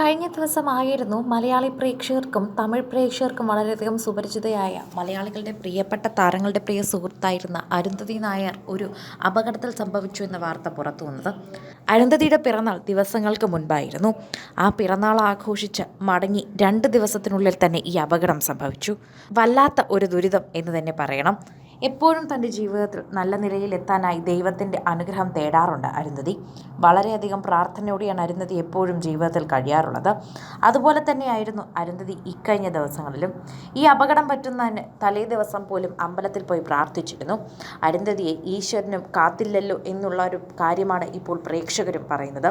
കഴിഞ്ഞ ദിവസമായിരുന്നു മലയാളി പ്രേക്ഷകർക്കും തമിഴ് പ്രേക്ഷകർക്കും വളരെയധികം സുപരിചിതയായ മലയാളികളുടെ പ്രിയപ്പെട്ട താരങ്ങളുടെ പ്രിയ സുഹൃത്തായിരുന്ന അരുന്ധതി നായർ ഒരു അപകടത്തിൽ സംഭവിച്ചു എന്ന വാർത്ത പുറത്തു വന്നത്. അരുന്ധതിയുടെ പിറന്നാൾ ദിവസങ്ങൾക്ക് മുൻപായിരുന്നു. ആ പിറന്നാൾ ആഘോഷിച്ച് മടങ്ങി രണ്ട് ദിവസത്തിനുള്ളിൽ തന്നെ ഈ അപകടം സംഭവിച്ചു. വല്ലാത്ത ഒരു ദുരിതം എന്ന് തന്നെ പറയണം. എപ്പോഴും തന്റെ ജീവിതത്തിൽ നല്ല നിലയിൽ എത്താനായി ദൈവത്തിന്റെ അനുഗ്രഹം തേടാറുണ്ട് അരുന്ധതി. വളരെയധികം പ്രാർത്ഥനയോടെയാണ് അരുന്ധതി എപ്പോഴും ജീവിതത്തിൽ കഴിയാറുള്ളത്. അതുപോലെ തന്നെയായിരുന്നു അരുന്ധതി ഇക്കഴിഞ്ഞ ദിവസങ്ങളിലും. ഈ അപകടം പറ്റുന്നതിന് തലേ ദിവസം പോലും അമ്പലത്തിൽ പോയി പ്രാർത്ഥിച്ചിരുന്നു. അരുന്ധതിയെ ഈശ്വരനും കാത്തില്ലല്ലോ എന്നുള്ള ഒരു കാര്യമാണ് ഇപ്പോൾ പ്രേക്ഷകരും പറയുന്നത്.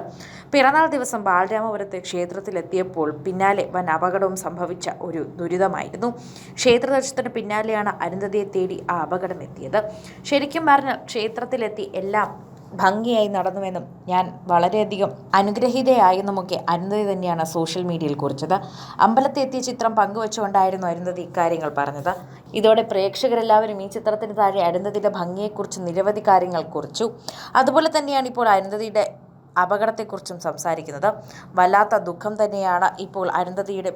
പിറന്നാൾ ദിവസം ബാലരാമപുരത്തെ ക്ഷേത്രത്തിലെത്തിയപ്പോൾ പിന്നാലെ വൻ അപകടവും സംഭവിച്ച ഒരു ദുരിതമായിരുന്നു. ക്ഷേത്രദർശനത്തിന് പിന്നാലെയാണ് അരുന്ധതിയെ തേടി ആ അപകടം എത്തിയത് ശരിക്കും പറഞ്ഞാൽ ക്ഷേത്രത്തിലെത്തി എല്ലാം ഭംഗിയായി നടന്നുവെന്നും ഞാൻ വളരെയധികം അനുഗ്രഹീതയായെന്നുമൊക്കെ അരുന്ധതി തന്നെയാണ് സോഷ്യൽ മീഡിയയിൽ കുറിച്ചത്. അമ്പലത്തിൽ എത്തിയ ചിത്രം പങ്കുവച്ചുകൊണ്ടായിരുന്നു അരുന്ധതി ഇക്കാര്യങ്ങൾ പറഞ്ഞത്. ഇതോടെ പ്രേക്ഷകരെല്ലാവരും ഈ ചിത്രത്തിന് താഴെ അരുന്ധതിയുടെ ഭംഗിയെക്കുറിച്ച് നിരവധി കാര്യങ്ങൾ കുറിച്ചു. അതുപോലെ തന്നെയാണ് ഇപ്പോൾ അരുന്ധതിയുടെ അപകടത്തെക്കുറിച്ചും സംസാരിക്കുന്നത്. വല്ലാത്ത ദുഃഖം തന്നെയാണ് ഇപ്പോൾ അരുന്ധതിയുടെ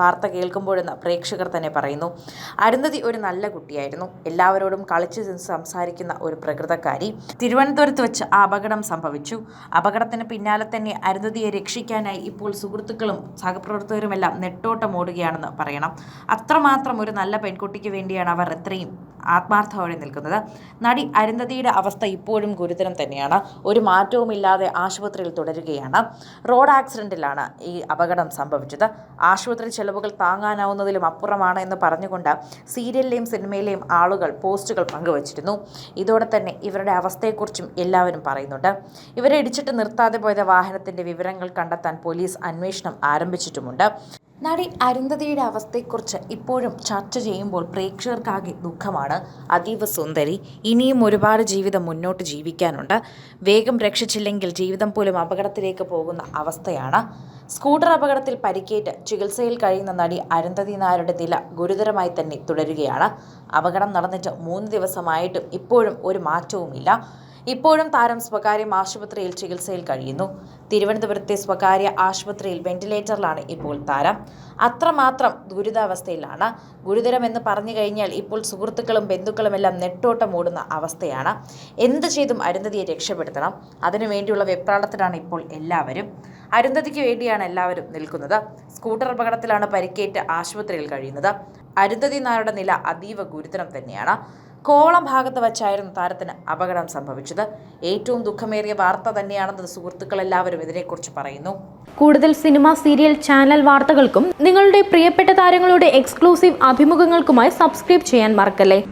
വാർത്ത കേൾക്കുമ്പോഴെന്ന് പ്രേക്ഷകർ തന്നെ പറയുന്നു. അരുന്ധതി ഒരു നല്ല കുട്ടിയായിരുന്നു. എല്ലാവരോടും കളിച്ച് സംസാരിക്കുന്ന ഒരു പ്രകൃതക്കാരി. തിരുവനന്തപുരത്ത് വെച്ച് അപകടം സംഭവിച്ചു. അപകടത്തിന് പിന്നാലെ തന്നെ അരുന്ധതിയെ രക്ഷിക്കാനായി ഇപ്പോൾ സുഹൃത്തുക്കളും സഹപ്രവർത്തകരുമെല്ലാം നെട്ടോട്ടം ഓടുകയാണെന്ന് പറയണം. അത്രമാത്രം ഒരു നല്ല പെൺകുട്ടിക്ക് വേണ്ടിയാണ് അവർ ഇത്രയും ആത്മാർത്ഥതയോടെ നിൽക്കുന്നത്. നടി അരുന്ധതിയുടെ അവസ്ഥ ഇപ്പോഴും ഗുരുതരം തന്നെയാണ്. ഒരു മാറ്റവുമില്ലാതെ ആശുപത്രിയിൽ തുടരുകയാണ്. റോഡ് ആക്സിഡന്റിലാണ് ഈ അപകടം സംഭവിച്ചത്. ആശുപത്രി ചെലവുകൾ താങ്ങാനാവുന്നതിലും അപ്പുറമാണ് എന്ന് പറഞ്ഞുകൊണ്ട് സീരിയലിലെയും സിനിമയിലെയും ആളുകൾ പോസ്റ്റുകൾ പങ്കുവച്ചിരുന്നു. ഇതോടെ തന്നെ ഇവരുടെ അവസ്ഥയെക്കുറിച്ചും എല്ലാവരും പറയുന്നുണ്ട്. ഇവരെ ഇടിച്ചിട്ട് നിർത്താതെ പോയ വാഹനത്തിന്റെ വിവരങ്ങൾ കണ്ടെത്താൻ പോലീസ് അന്വേഷണം ആരംഭിച്ചിട്ടുമുണ്ട്. നടി അരുന്ധതിയുടെ അവസ്ഥയെക്കുറിച്ച് ഇപ്പോഴും ചർച്ച ചെയ്യുമ്പോൾ പ്രേക്ഷകർക്കാകെ ദുഃഖമാണ്. അതീവ സുന്ദരി ഇനിയും ഒരുപാട് ജീവിതം മുന്നോട്ട് ജീവിക്കാനുണ്ട്. വേഗം രക്ഷിച്ചില്ലെങ്കിൽ ജീവിതം പോലും അപകടത്തിലേക്ക് പോകുന്ന അവസ്ഥയാണ്. സ്കൂട്ടർ അപകടത്തിൽ പരിക്കേറ്റ് ചികിത്സയിൽ കഴിയുന്ന നടി അരുന്ധതി നായരുടെ നില ഗുരുതരമായി തന്നെ തുടരുകയാണ്. അപകടം നടന്നിട്ട് മൂന്ന് ദിവസമായിട്ടും ഇപ്പോഴും ഒരു മാറ്റവുമില്ല. ഇപ്പോഴും താരം സ്വകാര്യ ആശുപത്രിയിൽ ചികിത്സയിൽ കഴിയുന്നു. തിരുവനന്തപുരത്തെ സ്വകാര്യ ആശുപത്രിയിൽ വെന്റിലേറ്ററിലാണ് ഇപ്പോൾ താരം. അത്രമാത്രം ദുരിതാവസ്ഥയിലാണ്. ഗുരുതരമെന്ന് പറഞ്ഞു കഴിഞ്ഞാൽ ഇപ്പോൾ സുഹൃത്തുക്കളും ബന്ധുക്കളുമെല്ലാം നെട്ടോട്ടം ഓടുന്ന അവസ്ഥയാണ്. എന്ത് ചെയ്തും അരുന്ധതിയെ രക്ഷപ്പെടുത്തണം. അതിനുവേണ്ടിയുള്ള വെപ്രാളത്തിലാണ് ഇപ്പോൾ എല്ലാവരും. അരുന്ധതിക്ക് വേണ്ടിയാണ് എല്ലാവരും നിൽക്കുന്നത്. സ്കൂട്ടർ അപകടത്തിലാണ് പരിക്കേറ്റ് ആശുപത്രിയിൽ കഴിയുന്നത്. അരുന്ധതി നായരുടെ നില അതീവ ഗുരുതരം തന്നെയാണ്. കോളം ഭാഗത്ത് വച്ചായിരുന്നു താരത്തിന് അപകടം സംഭവിച്ചത്. ഏറ്റവും ദുഃഖമേറിയ വാർത്ത തന്നെയാണെന്ന് സുഹൃത്തുക്കൾ എല്ലാവരും ഇതിനെക്കുറിച്ച് പറയുന്നു. കൂടുതൽ സിനിമ സീരിയൽ ചാനൽ വാർത്തകൾക്കും നിങ്ങളുടെ പ്രിയപ്പെട്ട താരങ്ങളുടെ എക്സ്ക്ലൂസീവ് അഭിമുഖങ്ങൾക്കുമായി സബ്സ്ക്രൈബ് ചെയ്യാൻ മറക്കല്ലേ?